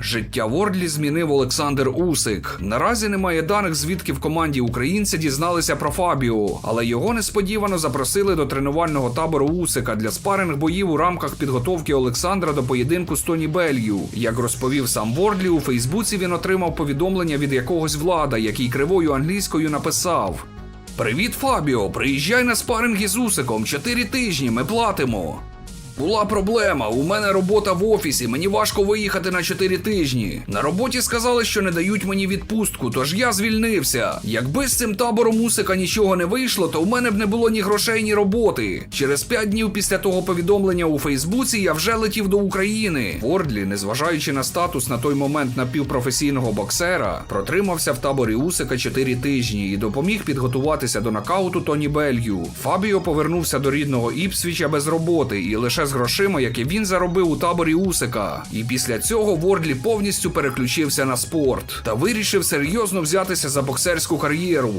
Життя Вордлі змінив Олександр Усик. Наразі немає даних, звідки в команді українця дізналися про Фабіо, але його несподівано запросили до тренувального табору Усика для спаринг боїв у рамках підготовки Олександра до поєдинку з Тоні Белью. Як розповів сам Вордлі, у Фейсбуці він отримав повідомлення від якогось влада, який кривою англійською написав. Привіт, Фабіо! Приїжджай на спаринги з Усиком. Чотири тижні ми платимо. Була проблема. У мене робота в офісі. Мені важко виїхати на 4 тижні. На роботі сказали, що не дають мені відпустку, тож я звільнився. Якби з цим табором Усика нічого не вийшло, то у мене б не було ні грошей, ні роботи. Через 5 днів після того повідомлення у Фейсбуці я вже летів до України. Вордлі, незважаючи на статус на той момент напівпрофесійного боксера, протримався в таборі Усика 4 тижні і допоміг підготуватися до нокауту Тоні Белью. Фабіо повернувся до рідного Іпсвіча без роботи і лише з грошима, які він заробив у таборі Усика. І після цього Вордлі повністю переключився на спорт та вирішив серйозно взятися за боксерську кар'єру.